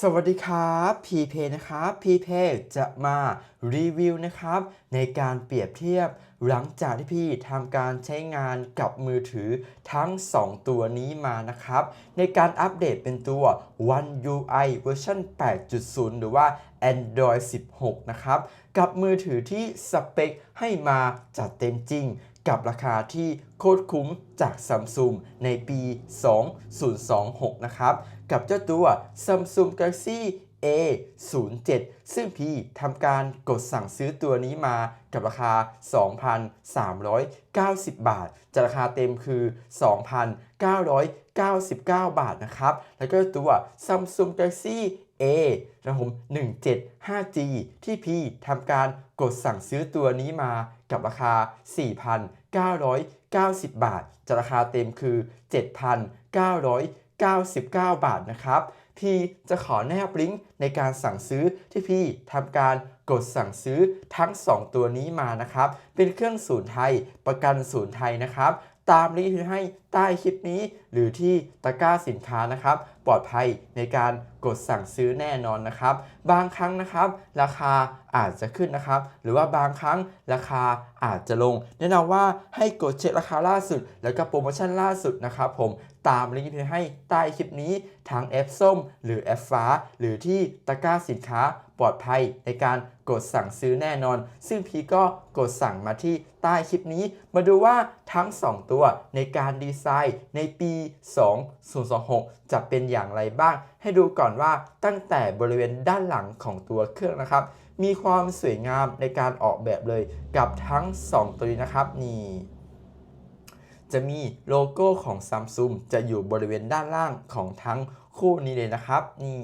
สวัสดีครับพีเพนะครับพีเพจะมารีวิวนะครับ ในการเปรียบเทียบหลังจากที่พี่ทำการใช้งานกับมือถือทั้ง 2 ตัวนี้มานะครับ ในการอัปเดตเป็นตัว One UI เวอร์ชัน8.0 หรือว่า Android 16 นะครับ กับมือถือที่สเปคให้มาจัดเต็มจริง กับราคาที่โคตรคุ้มจาก Samsung ในปี 2026 นะครับ กับเจ้าตัว Samsung Galaxy A 0 7 ซึ่งพี่ทำการกดสั่งซื้อตัวนี้มากับราคา 2,390 บาท จากราคาเต็มคือ 2,999 บาทนะครับ แล้วก็ตัว Samsung Galaxy A นะผม 17 5G ที่พี่ทำการกดสั่งซื้อตัวนี้มากับราคา 4,990 บาท จะราคาเต็มคือ 7,999 บาทนะครับ พี่จะขอแนบลิงก์ในการสั่งซื้อที่พี่ทำการกดสั่งซื้อทั้ง 2 ตัวนี้มานะครับ เป็นเครื่องศูนย์ไทย ประกันศูนย์ไทยนะครับ ตามลิงก์ที่ให้ใต้คลิปนี้ หรือที่ตะกร้าสินค้านะครับ ปลอดภัยในการกดสั่งซื้อแน่นอนนะครับ บางครั้งนะครับ ราคาอาจจะขึ้นนะครับ หรือว่าบางครั้งราคาอาจจะลง แนะนำว่าให้กดเช็คราคาล่าสุด แล้วก็โปรโมชั่นล่าสุดนะครับผม ตามลิงก์ที่ให้ใต้คลิปนี้ทางแอปส้ม หรือแอปฟ้า หรือที่ตะกร้าสินค้าปลอดภัยในการกดสั่งซื้อแน่นอน ซึ่งพีก็กดสั่งมาที่ใต้คลิปนี้ มาดูว่าทั้ง 2 ตัวในการดีไซน์ในปี 2026 จะเป็นอย่างไรบ้าง ให้ดูก่อนว่าตั้งแต่บริเวณด้านหลังของตัวเครื่องนะครับ มีความสวยงามในการออกแบบเลยกับทั้ง 2 ตัวนี้นะครับนี่ จะมีโลโก้ของ Samsung จะอยู่บริเวณด้านล่างของทั้งคู่นี้เลยนะครับ นี่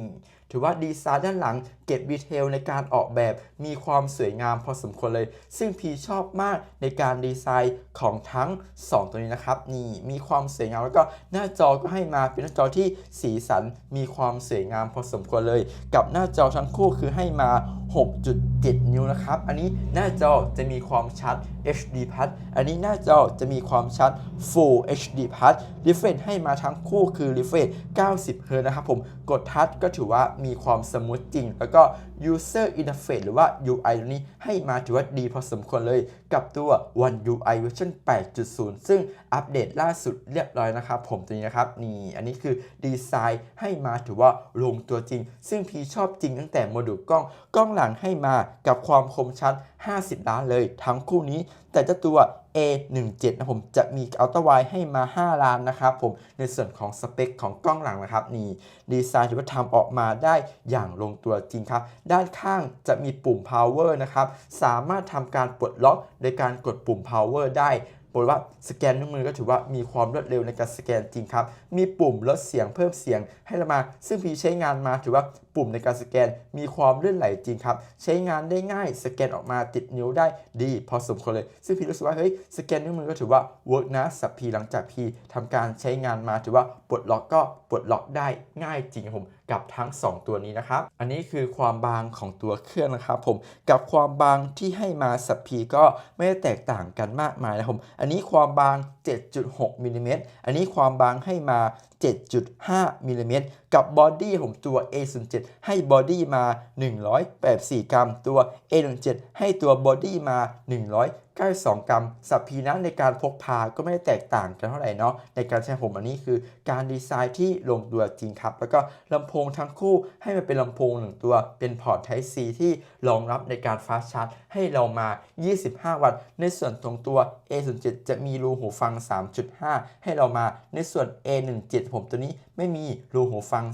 ถือว่าดีไซน์ด้านหลังเก็บดีเทลในการออกแบบมีความสวยงามพอสมควรเลย ซึ่งพีชอบมากในการดีไซน์ของทั้ง 2 ตัวนี้นะครับ นี่มีความสวยงามแล้วก็หน้าจอก็ให้มาเป็นหน้าจอที่สีสันมีความสวยงามพอสมควรเลย กับหน้าจอทั้งคู่คือให้มา 6.7 นิ้วนะครับ อันนี้หน้าจอจะมีความชัด HD Plus อันนี้หน้าจอจะมีความชัด Full HD Plus Refresh ให้มาทั้งคู่คือ Refresh 90 Hz นะครับผมกดทัชก็ถือว่ามีความสมูทจริง แล้วก็ User Interface หรือว่า UI ตรงนี้ให้มาถือว่าดีพอสมควรเลย กับตัว One UI เวอร์ชัน8.0 ซึ่งอัปเดตล่าสุดเรียบร้อยนะครับ ผมตัวนี้นะครับนี่อันนี้คือดีไซน์ให้มาถือว่าลงตัวจริง ซึ่งพีชอบจริงตั้งแต่โมดูลกล้องกล้องหลังให้มากับความคมชัด 50 ล้านเลยทั้งคู่นี้ แต่เจ้าตัว A17 นะผมจะมีอัลตร้าไวให้มา 5 ล้านนะครับผมในส่วนของสเปคของกล้องหลังนะครับนี่ดีไซน์ถือว่าทำออกมาได้อย่างลงตัวจริงครับ ด้านข้างจะมีปุ่ม power นะครับ สามารถทำการปลดล็อกโดยการกดปุ่ม power ได้บอกว่าสแกนนิ้วมือก็ถือว่ามีความรวดเร็วในการสแกนจริงครับ มีปุ่มลดเสียงเพิ่มเสียงให้เรามา ซึ่งพีใช้งานมาถือว่าปุ่มในการสแกนมีความลื่นไหลจริงครับ ใช้งานได้ง่ายสแกนออกมาติดนิ้วได้ดี พอสมควรเลย ซึ่งพีรู้สึกว่าเฮ้ยสแกนนิ้วมือก็ถือว่าเวิร์กนะสับพีหลังจากพีทำการใช้งานมาถือว่าปลดล็อกก็ปลดล็อกได้ง่ายจริงครับผมกับทั้ง 2 ตัวนี้นะครับ อันนี้คือความบางของตัวเครื่องนะครับผม กับความบางที่ให้มาสับพีก็ไม่ได้แตกต่างกันมากมายนะครับผม อันนี้ความบาง 7.6มิลลิเมตรอันนี้ความบางให้มา 7.5มิลลิเมตร กับบอดี้ผมตัว A07 ให้บอดี้มา 184 กรัม ตัว A17 ให้ตัวบอดี้มา192 กรัมสับพีนั้นในการพกพาก็ไม่ได้แตกต่างกันเท่าไหร่เนาะในการใช้ผมอันนี้คือการดีไซน์ที่ลงตัวจริงครับ แล้วก็ลำโพงทั้งคู่ให้มันเป็นลำโพงหนึ่งตัวเป็นพอร์ต Type C ที่รองรับในการฟาสชาร์จให้เรามา 25 วัตต์ ในส่วนของตัว A07 จะมีรูหูฟัง 3.5 ให้เรามา ในส่วน A17 ผมตัวนี้ไม่มีรูหูฟัง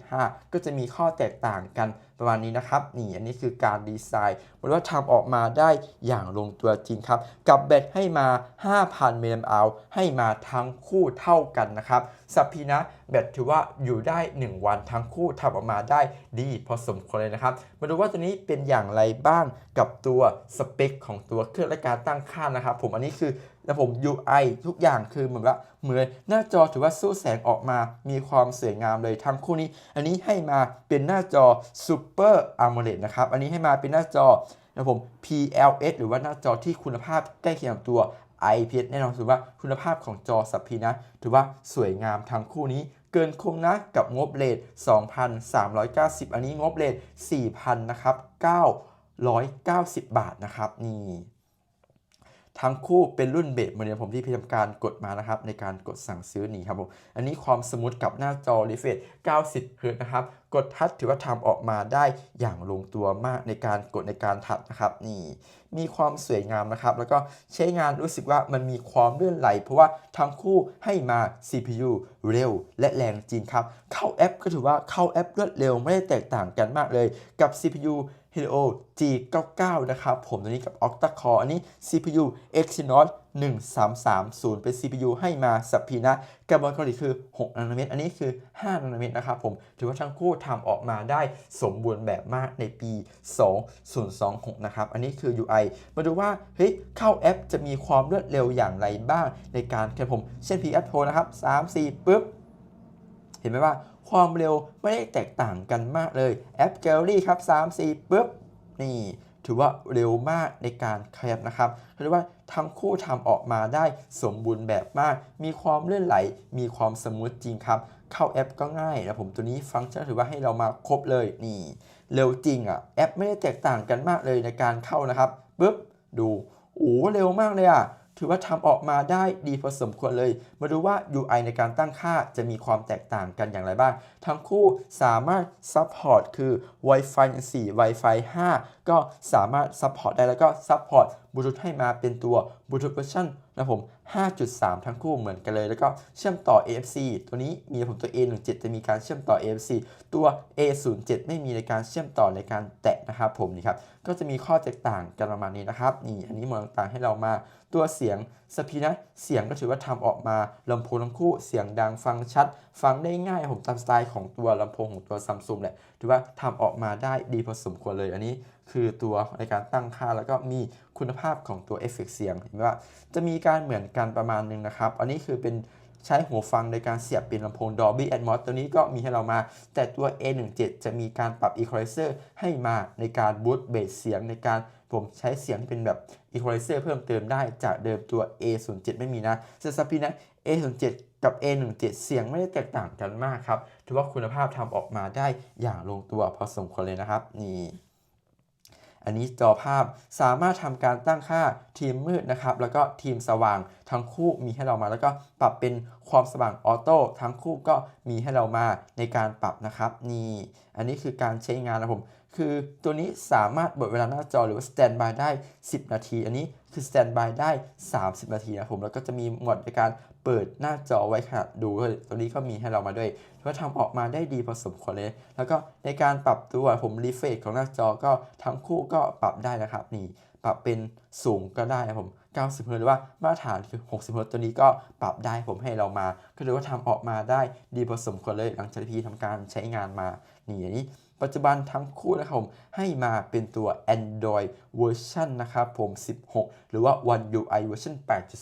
3.5 ก็จะมีข้อแตกต่างกันประมาณนี้นะครับนี่อันนี้คือการดีไซน์มันว่าทำออกมาได้อย่างลงตัวจริงครับ กับแบตให้มา 5,000มิลลิแอมป์ให้มาทั้งคู่เท่ากันนะครับสัพพีนะแบตถือว่าอยู่ได้ 1 วันทั้งคู่ทำออกมาได้ดีพอสมควรเลยนะครับ มาดูว่าตัวนี้เป็นอย่างไรบ้างกับตัวสเปคของตัวเครื่องและการตั้งค่านะครับ ผมอันนี้คือแล้วผม UI ทุกอย่างคือเหมือนว่าเหมือนหน้าจอถือว่าสู้แสงออกมามีความสวยงามเลยทั้งคู่นี้ อันนี้ให้มาเป็นหน้าจอ Super AMOLED นะครับ อันนี้ให้มาเป็นหน้าจอนะผม PLS หรือว่าหน้าจอที่คุณภาพใกล้เคียงกับตัว IPS แน่นอนถือว่าคุณภาพของจอสัพพีนะ ถือว่าสวยงามทั้งคู่นี้เกินคงนะกับงบเลท2,390 อันนี้งบเลท4,000 นะครับ 990 บาทนะครับนี่ ทั้งคู่เป็นรุ่นเบสเหมือนผมที่พี่ทำการกดมานะครับ ในการกดสั่งซื้อนี่ครับผมอันนี้ความสมูทกับหน้าจอ refresh 90 Hz นะครับ กดทัชถือว่าทำออกมาได้อย่างลงตัวมากในการกดในการทัชนะครับนี่มีความสวยงามนะครับ แล้วก็ใช้งานรู้สึกว่ามันมีความเลื่อนไหล เพราะว่าทั้งคู่ให้มา CPU เร็ว และแรงจริงครับ เข้าแอปก็ถือว่าเข้าแอปรวดเร็วไม่ได้แตกต่างกันมากเลยกับ CPU Helio G99 นะครับผมตัวนี้กับ Octa Core อันนี้ CPU Exynos 1330 เป็น CPU ให้มาสับพีนะกระบวนการผลิตคือ 6 นาโนเมตร อันนี้คือ 5 นาโนเมตรนะครับผม ถือว่าทั้งคู่ทำออกมาได้สมบูรณ์แบบมากในปี 2026 นะครับ อันนี้คือ UI มาดูว่า เฮ้ย เข้าแอปจะมีความรวดเร็วอย่างไรบ้างในการแค่ผม เช่น PS Pro นะครับ 3 4ปึ๊บ เห็นไหมว่า ความเร็วไม่ได้แตกต่างกันมากเลยแอป Gallery ครับ3 4ปึ๊บนี่ถือว่าเร็วมากในการขยับนะครับเรียกว่าทั้งคู่ทำออกมาได้สมบูรณ์แบบมาก มีความเลื่อนไหล มีความสมูทจริงครับ เข้าแอปก็ง่ายนะผมตัวนี้ฟังก์ชันถือว่าให้เรามาครบเลยนี่ เร็วจริงอะแอปไม่ได้แตกต่างกันมากเลยในการเข้านะครับปึ๊บดูโอ้เร็วมากเลยอะ ถือว่าทำออกมาได้ดีพอสมควรเลย มาดูว่า UI ในการตั้งค่าจะมีความแตกต่างกันอย่างไรบ้าง ทั้งคู่สามารถซัพพอร์ตคือ Wi-Fi 4 Wi-Fi 5 ก็สามารถซัพพอร์ตได้แล้วก็ซัพพอร์ต บลูทูธให้มาเป็นตัวบลูทูธเวอร์ชันนะผม 5.3 ทั้งคู่เหมือนกันเลย แล้วก็เชื่อมต่อ AFC ตัวนี้มีผมตัว A17 จะมีการเชื่อมต่อ AFC ตัว A07 ไม่มีในการเชื่อมต่อในการแตะนะครับผมนี่ครับ ก็จะมีข้อแตกต่างกันประมาณนี้นะครับ นี่อันนี้มวดต่างให้เรามาตัวเสียงสปีนะเสียงก็ถือว่าทำออกมาลำโพงทั้งคู่เสียงดังฟังชัด ฟังได้ง่ายผมตามสไตล์ของตัวลำโพงของตัวซัมซุงแหละ ถือว่าทำออกมาได้ดีพอสมควรเลยอันนี้ คือตัวในการตั้งค่าแล้วก็มีคุณภาพของตัวเอฟเฟกเสียงเห็นไหมว่าจะมีการเหมือนกันประมาณนึงนะครับ อันนี้คือเป็นใช้หูฟังในการเสียบเป็นลำโพง Dolby Atmos ตัวนี้ก็มีให้เรามา แต่ตัว A17 จะมีการปรับ Equalizer ให้มาในการบูตเบสเสียงในการผมใช้เสียงเป็นแบบ Equalizer เพิ่มเติมได้จากเดิมตัว A07 ไม่มีนะสซับพีนะ A07 กับ A17 เสียงไม่ได้แตกต่างกันมากครับ ถือว่าคุณภาพทำออกมาได้อย่างลงตัวพอสมควรเลยนะครับ นี่อันนี้จอภาพสามารถทำการตั้งค่าทีมมืดนะครับ แล้วก็ทีมสว่างทั้งคู่มีให้เรามา แล้วก็ปรับเป็นความสว่างออโต้ทั้งคู่ก็มีให้เรามาในการปรับนะครับ นี่ อันนี้คือการใช้งานนะผม คือตัวนี้สามารถบดเวลาหน้าจอหรือว่าสแตนบายได้ 10 นาที อันนี้คือสแตนบายได้ 30 นาทีนะผม แล้วก็จะมีหมวดในการเปิดหน้าจอไว้ขณะดูด้วยตัวนี้ก็มีให้เรามาด้วยถือว่าทำออกมาได้ดีพอสมควรเลย แล้วก็ในการปรับตัวผมรีเฟรชของหน้าจอก็ทั้งคู่ก็ปรับได้นะครับนี่ปรับเป็นสูงก็ได้นะผม90เฮิร์ตหรือว่ามาตรฐานคือ 60เฮิร์ตตัวนี้ก็ปรับได้ผมให้เรามา ก็ถือว่าทำออกมาได้ดีพอสมควรเลยหลังจากที่ทำการใช้งานมานี่อย่างนี้ ปัจจุบันทั้งคู่นะครับผมให้มาเป็นตัว Android เวอร์ชันนะครับผม 16 หรือว่า One UI เวอร์ชัน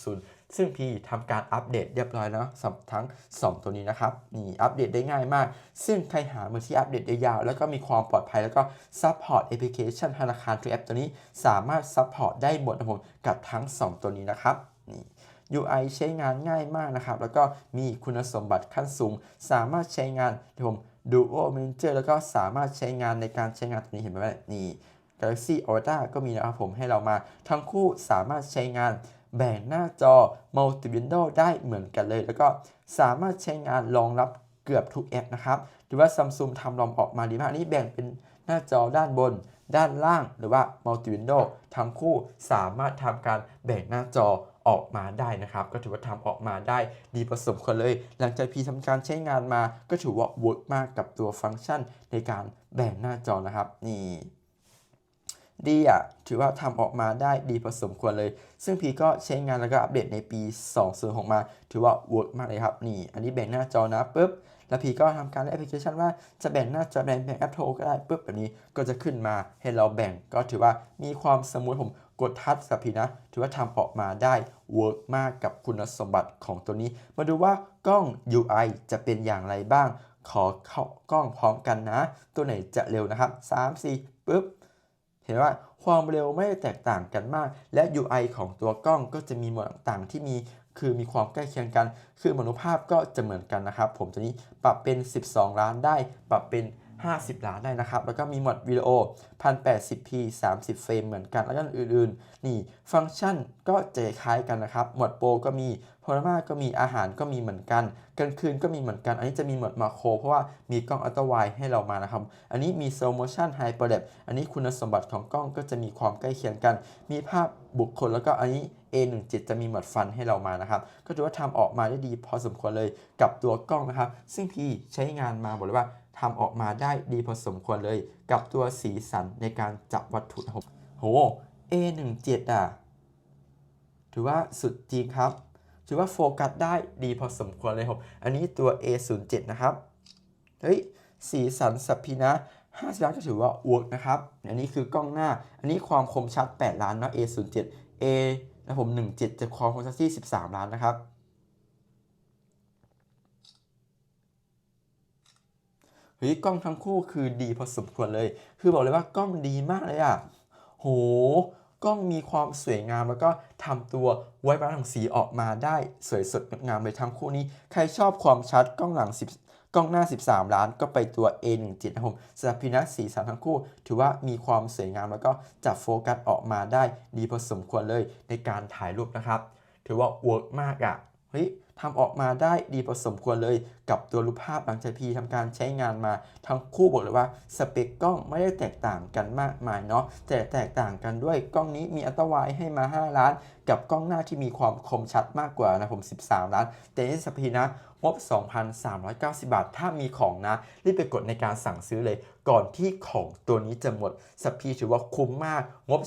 8.0 ซึ่งพี่ทำการอัปเดตเรียบร้อยแล้วสำหรับทั้ง 2 ตัวนี้นะครับนี่อัปเดตได้ง่ายมาก ซึ่งใครหามือที่อัปเดตได้ยาว แล้วก็มีความปลอดภัยแล้วก็ซัพพอร์ตแอปพลิเคชันธนาคารทุกแอปตัวนี้ สามารถซัพพอร์ตได้หมดนะผมกับทั้ง 2 ตัวนี้นะครับนี่ UI ใช้งานง่ายมากนะครับ แล้วก็มีคุณสมบัติขั้นสูง สามารถใช้งานที่ผม Duo Manager แล้วก็สามารถใช้งานในการใช้งานตัวนี้เห็นไหมว่านี่ Galaxy Ultra ก็มีนะครับผมให้เรามา ทั้งคู่สามารถใช้งานแบ่งหน้าจอ Multi Window ได้เหมือนกันเลย แล้วก็สามารถใช้งานรองรับเกือบทุกแอปนะครับหรือว่า Samsung ทำรอมออกมาดีมากนนี่แบ่งเป็นหน้าจอด้านบน ด้านล่าง หรือว่า Multi Window ทั้งคู่สามารถทำการแบ่งหน้าจอ ออกมาได้นะครับ ก็ถือว่าทำออกมาได้ดีผสมกันเลย หลังจากพี่ทำการใช้งานมาก็ถือว่าเวิร์กมากกับตัวฟังก์ชันในการแบ่งหน้าจอนะครับ นี่ดีอะถือว่าทำออกมาได้ดีพอสมควรเลย ซึ่งพีก็ใช้งานแล้วก็อัปเดตในปี20 6มา ถือว่าเวิร์กมากเลยครับนี่ อันนี้แบ่งหน้าจอนะปุ๊บแล้วพีก็ทำการเล่นแอปพลิเคชันว่าจะแบ่งหน้าจอแบ่งแบ่งแอปโทรก็ได้ปุ๊บแบบนี้ก็จะขึ้นมาให้เราแบ่งก็ถือว่ามีความสมูทผม กดทัชกับพีนะ ถือว่าทำออกมาได้เวิร์กมากกับคุณสมบัติของตัวนี้ มาดูว่ากล้อง UI จะเป็นอย่างไรบ้าง ขอเข้ากล้องพร้อมกันนะ ตัวไหนจะเร็วนะครับ 3 4ปุ๊บ เห็นว่าความเร็วไม่แตกต่างกันมาก และ UI ของตัวกล้องก็จะมีหมดต่างๆที่มีคือมีความใกล้เคียงกัน คือมนุภาพก็จะเหมือนกันนะครับ ผมตัวนี้ปรับเป็น 12 ล้านได้ ปรับเป็น 50 ล้านได้นะครับ แล้วก็มีหมดวิดีโอ 1080p 30 เฟรมเหมือนกัน แล้วก็อื่นๆ นี่ฟังก์ชันก็จะคล้ายกันนะครับ หมดโปรก็มีโพลามาก็มีอาหารก็มีเหมือนกันกลางคืนก็มีเหมือนกัน อันนี้จะมีหมดมาโคร เพราะว่ามีกล้องอัลตร้าไวด์ให้เรามานะครับ อันนี้มี slow motion high p r o d e p อันนี้คุณสมบัติของกล้องก็จะมีความใกล้เคียงกัน มีภาพบุคคลแล้วก็อันนี้ A17 จะมีหมดฟันให้เรามานะครับ ก็ถือว่าทำออกมาได้ดีพอสมควรเลยกับตัวกล้องนะครับ ซึ่งพี่ใช้งานมาบอกเลยว่า ทำออกมาได้ดีพอสมควรเลย กับตัวสีสันในการจับวัตถุนะครับโห A17 อะ ถือว่าสุดจริงครับ ถือว่าโฟกัสได้ดีพอสมควรเลยครับอันนี้ตัว A07 นะครับ เฮ้ย สีสันสัพพีนะ50ล้านก็ถือว่าเวิร์กนะครับ อันนี้คือกล้องหน้า อันนี้ความคมชัด 8 ล้านเนาะ A07 A นะผม 17 จะความคมชัดที่ 13 ล้านนะครับ เฮ้ยกล้องทั้งคู่คือดีพอสมควรเลย คือบอกเลยว่ากล้องดีมากเลยอะโหกล้องมีความสวยงามแล้วก็ทำตัวไว้บาลานซ์ของสีออกมาได้สวยสดงดงามเลยทั้งคู่นี้ ใครชอบความชัดกล้องหลัง 10 กล้องหน้า 13 ล้าน ก็ไปตัว A17 นะครับผมสำหรับพีนัสสีสันทั้งคู่ ถือว่ามีความสวยงามแล้วก็จับโฟกัสออกมาได้ดีพอสมควรเลยในการถ่ายรูปนะครับ ถือว่าเวิร์กมากอะ เฮ้ยทำออกมาได้ดีพอสมควรเลยกับตัวรูปภาพหลังจากพีทำการใช้งานมา ทั้งคู่บอกเลยว่าสเปคกล้องไม่ได้แตกต่างกันมากมายเนาะแต่แตกต่างกันด้วยกล้องนี้มีอัตร้าไวด์ให้มา 5 ล้าน กับกล้องหน้าที่มีความคมชัดมากกว่านะผม 13 ล้าน แต่ในสปีนะงบ 2,390 บาท ถ้ามีของนะ รีบไปกดในการสั่งซื้อเลย ก่อนที่ของตัวนี้จะหมดสปีถือว่าคุ้มมากงบ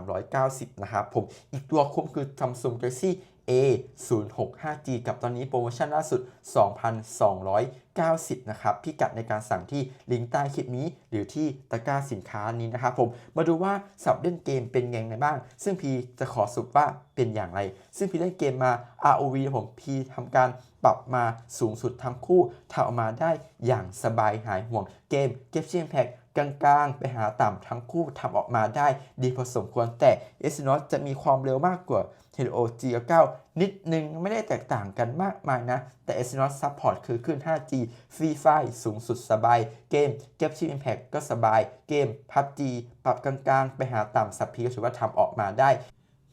2,390 นะครับผมอีกตัวคุ้มคือ Samsung Galaxy A 0 6 5G กับตอนนี้โปรโมชั่นล่าสุด 2,290 นะครับ พิกัดในการสั่งที่ลิงก์ใต้คลิปนี้ หรือที่ตะกร้าสินค้านี้นะครับผม มาดูว่าสับเล่นเกมเป็นยังไงบ้าง ซึ่งพีจะขอสรุปว่าเป็นอย่างไร ซึ่งพีเล่นเกมมา ROV ผมพีทำการปรับมาสูงสุดทั้งคู่ทำออกมาได้อย่างสบายหายห่วงเกมเก็บเชียงแพ็ก กลางๆ ไปหาต่ำทั้งคู่ทำออกมาได้ดีพอสมควร แต่ s อ n จะมีความเร็วมากกว่า Helio G9 นิดนึงไม่ได้แตกต่างกันมากมายนะ แต่ s อ n Support คือขึ้น 5G ฟรีไฟสูงสุดสบาย เกม g a p s h i p Impact ก็สบาย เกม PUBG ปรับกลางๆ ไปหาต่ำสับพีก็ถือว่าทำออกมาได้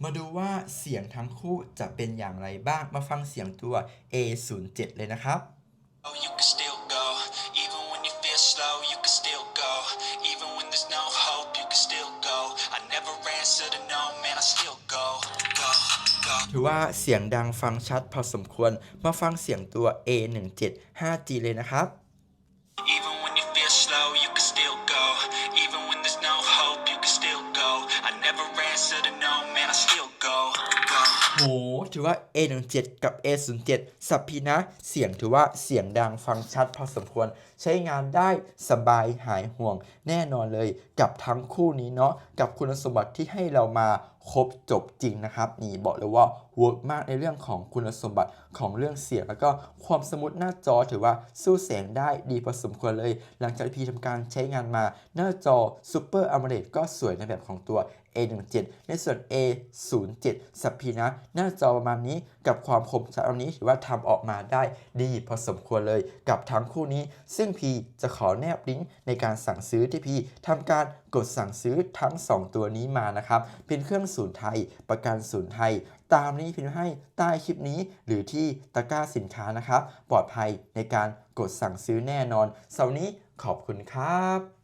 มาดูว่าเสียงทั้งคู่จะเป็นอย่างไรบ้าง มาฟังเสียงตัว A07 เลยนะครับ ว่าเสียงดังฟังชัดพอสมควร มาฟังเสียงตัว A17 5G เลยนะครับ ถือว่า A17 กับ A07 สับพีนะ เสียงถือว่าเสียงดังฟังชัดพอสมควร ใช้งานได้สบายหายห่วง แน่นอนเลยกับทั้งคู่นี้เนาะกับคุณสมบัติที่ให้เรามาครบจบจริงนะครับ นี่บอกเลยว่าเวิร์กมากในเรื่องของคุณสมบัติของเรื่องเสียง แล้วก็ความสมูทหน้าจอถือว่าสู้แสงได้ดีพอสมควรเลย หลังจากที่ทำการใช้งานมาหน้าจอ Super AMOLED ก็สวยในแบบของตัว A17 ในส่วน A07 สัพพีนะหน้าจอประมาณนี้กับความคมชัดอันนี้ถือว่าทำออกมาได้ดีพอสมควรเลยกับทั้งคู่นี้ ซึ่งพีจะขอแนบลิงก์ในการสั่งซื้อที่พีทำการกดสั่งซื้อทั้ง 2 ตัวนี้มานะครับ เป็นเครื่องศูนย์ไทย ประกันศูนย์ไทย ตามนี้พิมพ์ให้ใต้คลิปนี้ หรือที่ตะกร้าสินค้านะครับ ปลอดภัยในการกดสั่งซื้อแน่นอนเสาร์นี้ขอบคุณครับ